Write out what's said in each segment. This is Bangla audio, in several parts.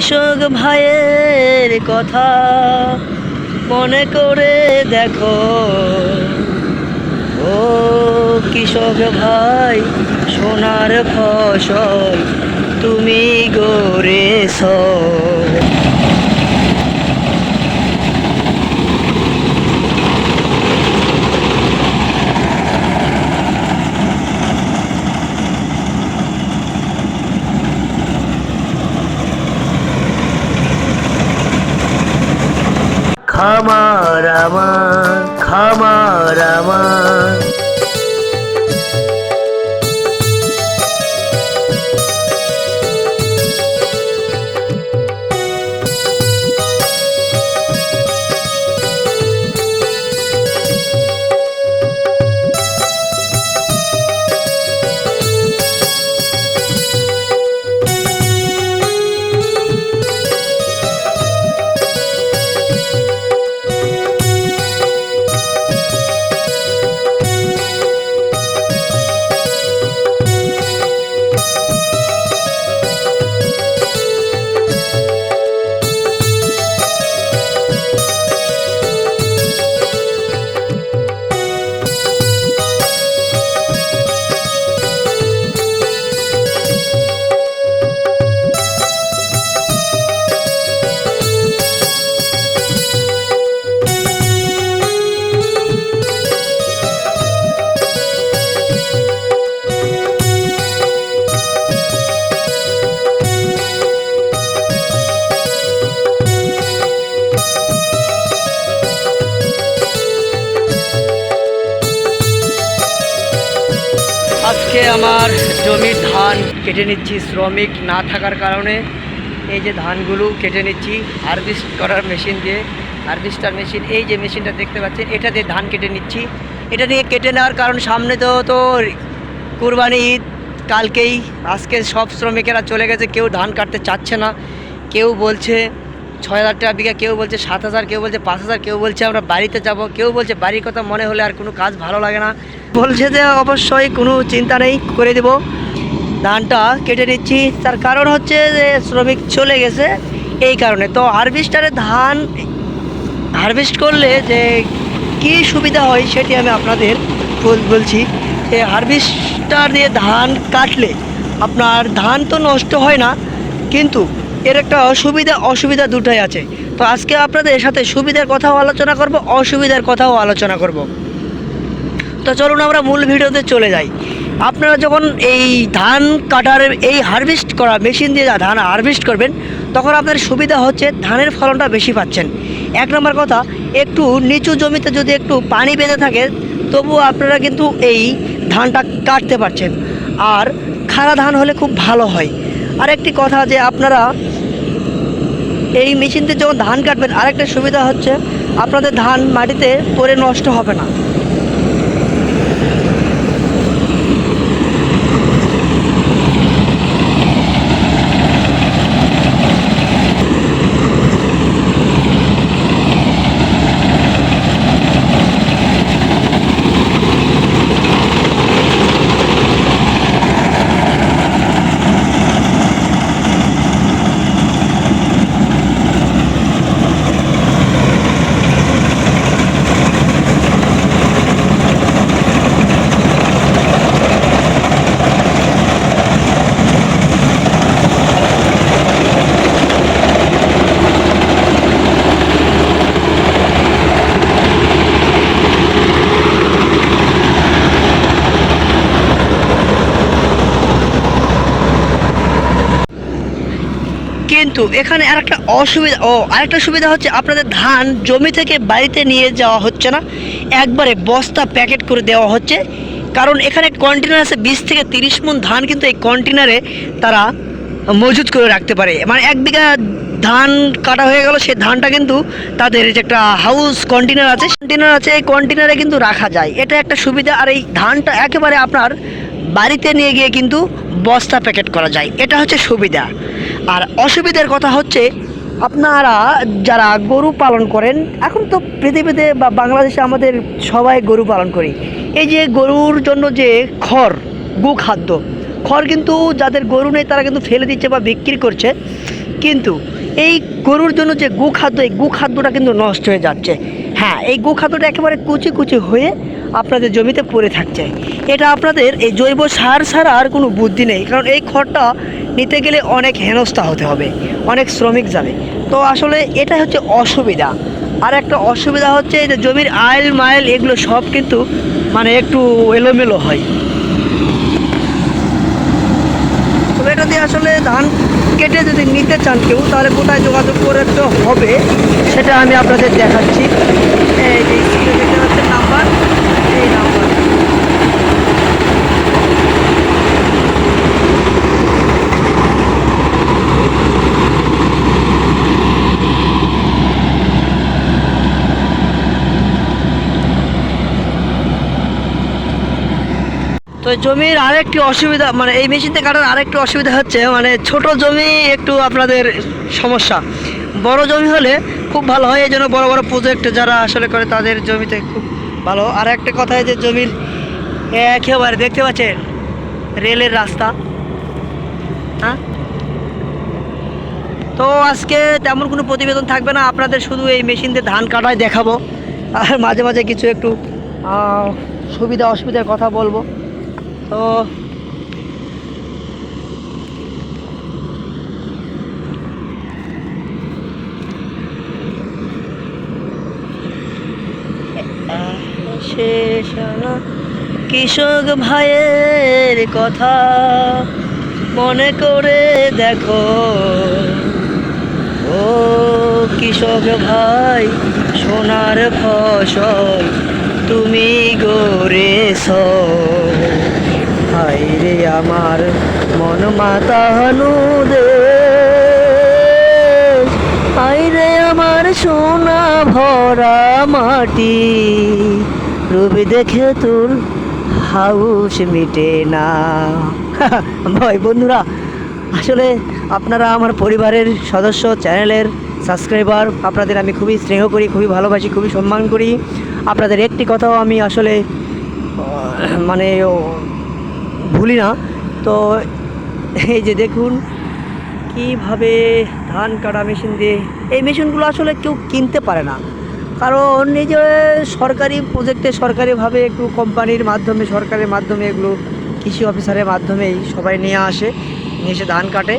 কৃষক ভাইয়ের কথা মনে করে দেখো। ও কৃষক ভাই সোনার ফসল তুমি গড়েছ। আমার আজকে আমার জমির ধান কেটে নিচ্ছি, শ্রমিক না থাকার কারণে এই যে ধানগুলো কেটে নিচ্ছি হারভেস্ট করার মেশিন দিয়ে হারভেস্টার মেশিন এই যে মেশিনটা দেখতে পাচ্ছেন, এটা দিয়ে ধান কেটে নিচ্ছি। এটা নিয়ে কেটে নেওয়ার কারণ সামনে তো তো কুরবানি ঈদ, কালকেই, আজকে সব শ্রমিকেরা চলে গেছে, কেউ ধান কাটতে চাচ্ছে না, কেউ বলছে ছয় হাজার টাকা বিঘা, কেউ বলছে সাত হাজার, কেউ বলছে পাঁচ হাজার, কেউ বলছে আমরা বাড়িতে যাব, কেউ বলছে বাড়ির কথা মনে হলে আর কোনো কাজ ভালো লাগে না। বলছে যে অবশ্যই কোনো চিন্তা নেই, করে দেব। ধানটা কেটে নিচ্ছি, তার কারণ হচ্ছে যে শ্রমিক চলে গেছে, এই কারণে। তো হারভেস্টারে ধান হারভেস্ট করলে যে কী সুবিধা হয় সেটি আমি আপনাদের বল- বলছি। যে হারভেস্টার দিয়ে ধান কাটলে আপনার ধান তো নষ্ট হয় না, কিন্তু এর একটা অসুবিধা অসুবিধা দুটোই আছে। তো আজকে আপনাদের সাথে সুবিধার কথাও আলোচনা করব, অসুবিধার কথাও আলোচনা করব। তো চলুন আমরা মূল ভিডিওতে চলে যাই। আপনারা যখন এই ধান কাটার, এই হারভেস্ট করা মেশিন দিয়ে ধান হারভেস্ট করবেন, তখন আপনার সুবিধা হচ্ছে ধানের ফলনটা বেশি পাচ্ছেন। এক নম্বর কথা, একটু নিচু জমিতে যদি একটু পানি বেঁধে থাকে তবু আপনারা কিন্তু এই ধানটা কাটতে পারছেন। আর খাড়া ধান হলে খুব ভালো হয়। আর একটি কথা যে আপনারা এই মেশিনতে যখন ধান কাটবেন, আরেকটা সুবিধা হচ্ছে আপনাদের ধান মাটিতে পরে নষ্ট হবে না। কিন্তু এখানে আর একটা অসুবিধা, ও, আরেকটা সুবিধা হচ্ছে আপনাদের ধান জমি থেকে বাড়িতে নিয়ে যাওয়া হচ্ছে না। একবারে বস্তা প্যাকেট করে দেওয়া হচ্ছে। কারণ এখানে কন্টেনার আছে বিশ থেকে তিরিশ মন ধান কিন্তু এই কন্টেনারে তারা মজুত করে রাখতে পারে। মানে এক বিঘা ধান কাটা হয়ে গেল, সেই ধানটা কিন্তু তাদের যে একটা হাউস কন্টেনার আছে কন্টেনার আছে, এই কন্টেনারে কিন্তু রাখা যায়। এটা একটা সুবিধা, আর এই ধানটা একেবারে আপনার বাড়িতে নিয়ে গিয়ে কিন্তু বস্তা প্যাকেট করা যায়। এটা হচ্ছে সুবিধা। আর অসুবিধার কথা হচ্ছে, আপনারা যারা গরু পালন করেন, এখন তো পৃথিবীতে বা বাংলাদেশে আমাদের সবাই গরু পালন করি। এই যে গরুর জন্য যে খড় গো খাদ্য খড় কিন্তু যাদের গরু নেই, তারা কিন্তু ফেলে দিচ্ছে বা বিক্রি করছে। কিন্তু এই গরুর জন্য যে গু খাদ্য এই গু খাদ্যটা কিন্তু নষ্ট হয়ে যাচ্ছে। হ্যাঁ এই গু খাদ্যটা একেবারে কুচি কুচি হয়ে আপনাদের জমিতে পড়ে থাকছে। এটা আপনাদের এই জৈব সার ছাড়া আর কোনো বুদ্ধি নেই, কারণ এই খড়টা নিতে গেলে অনেক হেনস্থা হতে হবে, অনেক শ্রমিক যাবে। তো আসলে এটা হচ্ছে অসুবিধা। আর একটা অসুবিধা হচ্ছে যে জমির আইল মাইল এগুলো সব কিন্তু মানে একটু এলোমেলো হয়। তবে এটা দিয়ে আসলে ধান কেটে যদি নিতে চান কেউ, তাহলে কোথায় যোগাযোগ করতে হবে, সেটা আমি আপনাদের দেখাচ্ছি। এই যে স্ক্রিনে দেখতে পাচ্ছেন নাম্বার এই নাম্বার জমির আরেকটি অসুবিধা মানে এই মেশিনতে কাটার আরেকটি অসুবিধা হচ্ছে মানে ছোট জমি একটু আপনাদের সমস্যা। বড় জমি হলে খুব ভালো হয়, এই জন্য বড় বড় প্রজেক্ট যারা আসলে করে তাদের জমিতে খুব ভালো। আর একটা কথা যে জমির একেবারে দেখতে পাচ্ছেন, রেলের রাস্তা। হ্যাঁ? তো আজকে তেমন কোনো প্রতিবেদন থাকবে না, আপনাদের শুধু এই মেশিন দিয়ে ধান কাটাই দেখাবো। আর মাঝে মাঝে কিছু একটু সুবিধা অসুবিধার কথা বলব। তো শেষ কৃষক ভাইয়ের কথা। মনে করে দেখো, ও কৃষক ভাই, সোনার ফসল তুমি গড়েছ। রে আমার মন মাতাহানু দে রে আমার সোনা ভরা মাটি রবি দেখে তোর হাউস মিটে না। ভাই বন্ধুরা, আসলে আপনারা আমার পরিবারের সদস্য, চ্যানেলের সাবস্ক্রাইবার, আপনাদের আমি খুবই স্নেহ করি, খুবই ভালোবাসি, খুবই সম্মান করি। আপনাদের একটি কথাও আমি আসলে মানে ভুলি না। তো এই যে দেখুন, কীভাবে ধান কাটা মেশিন দিয়ে, এই মেশিনগুলো আসলে কেউ কিনতে পারে না। কারণ এই যে সরকারি প্রজেক্টে সরকারিভাবে একটু কোম্পানির মাধ্যমে, সরকারের মাধ্যমে এগুলো, কৃষি অফিসারের মাধ্যমেই সবাই নিয়ে আসে, নিয়ে এসে ধান কাটে।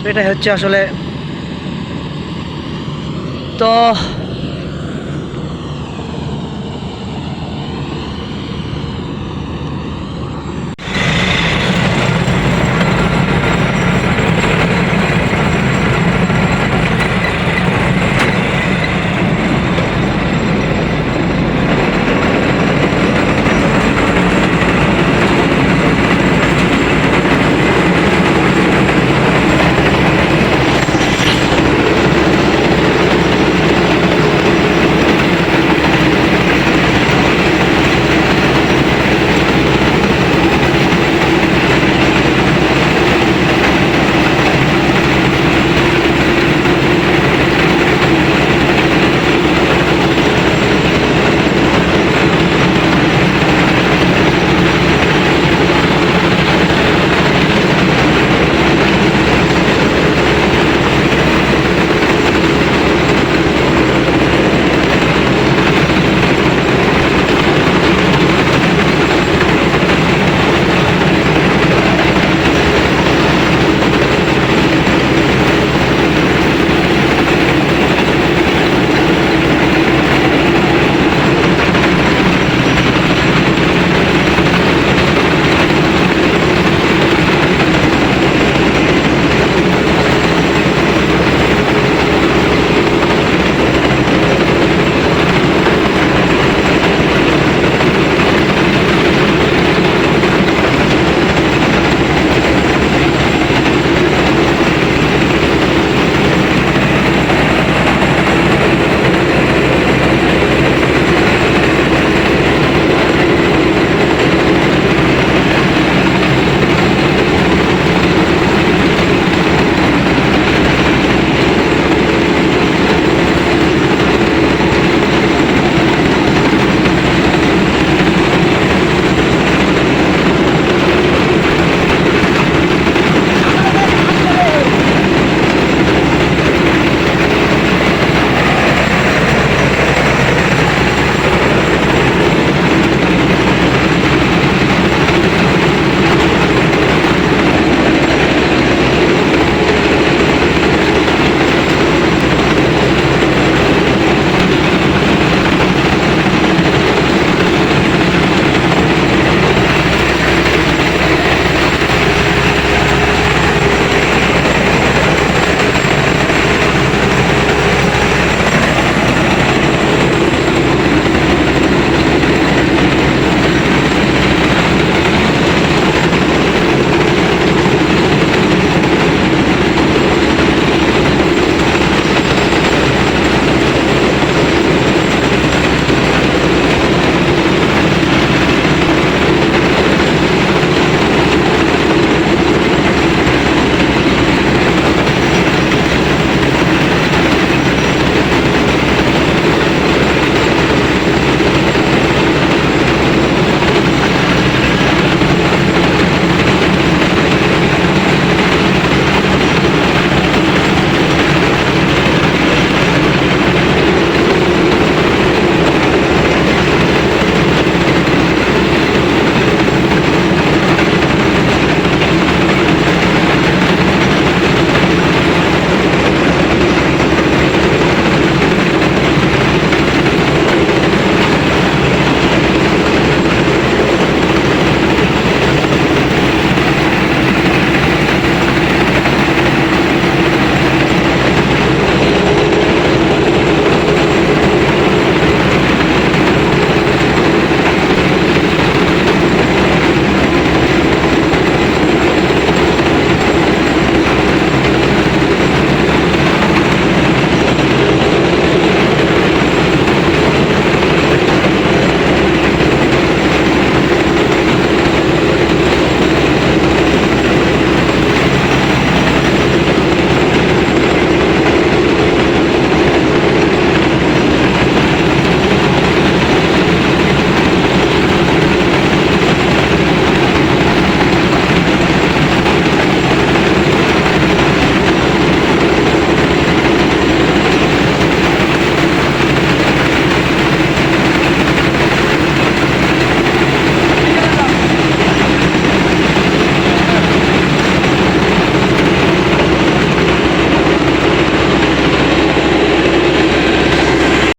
তো এটা হচ্ছে আসলে। তো